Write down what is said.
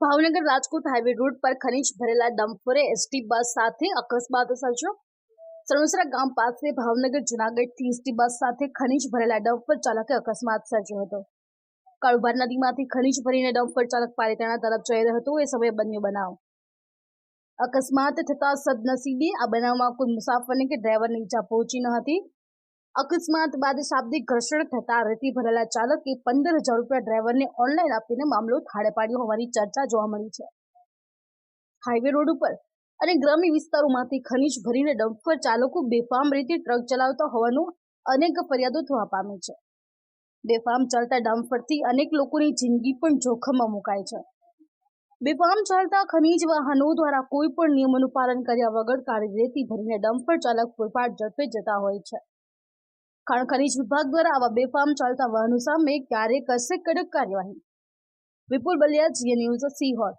Bhavnagar Rajkot highway road પર ખનીજ ભરેલા ડમ્પરે એસટી બસ સાથે અકસ્માત સર્જો સણોસરા ગામ પાસે ભાવનગર જુનાગઢથી એસટી બસ સાથે ખનીજ ભરેલા ડમ્પર ચાલકે અકસ્માત સર્જ્યો હતો. કાળુભાર નદીમાંથી ખનીજ ભરીને ડમ્પર ચાલક પાલિતાણા તરફ જઈ રહ્યો હતો. એ સમયે બન્યો બનાવ. અકસ્માત થતા સદનસીબે આ બનાવમાં કોઈ મુસાફરને કે ડ્રાઈવરને ઈજા પહોંચી ન હતી. અકસ્માત બાદ શાબ્દિક ઘર્ષણ થતા રેતી ભરેલા ચાલકે પંદર હજાર રૂપિયા ડ્રાઈવરને ઓનલાઈન આપીને મામલો થાળે પાડ્યો હોવાની ચર્ચા જોવા મળી છે. હાઈવે રોડ ઉપર અને ગ્રામ્ય વિસ્તારોમાંથી ખનીજ ભરીને ડમ્પર ચાલકો બેફામ રીતે ટ્રક ચલાવતા હોવાનું અનેક ફરિયાદો થવા પામે છે. બેફામ ચાલતા ડમ્પરથી અનેક લોકોની જિંદગી પણ જોખમમાં મુકાય છે. બેફામ ચાલતા ખનીજ વાહનો દ્વારા કોઈ પણ નિયમોનું પાલન કર્યા વગર કાળી રેતી ભરીને ડમ્પર ચાલક પૂરપાટ ઝડપે જતા હોય છે. ખાણ ખનીજ વિભાગ દ્વારા આવા બેફામ ચાલતા વાહનો સામે ક્યારે કરશે કડક કાર્યવાહી. વિપુલ બલિયા જીએ ન્યૂઝ સિહોર.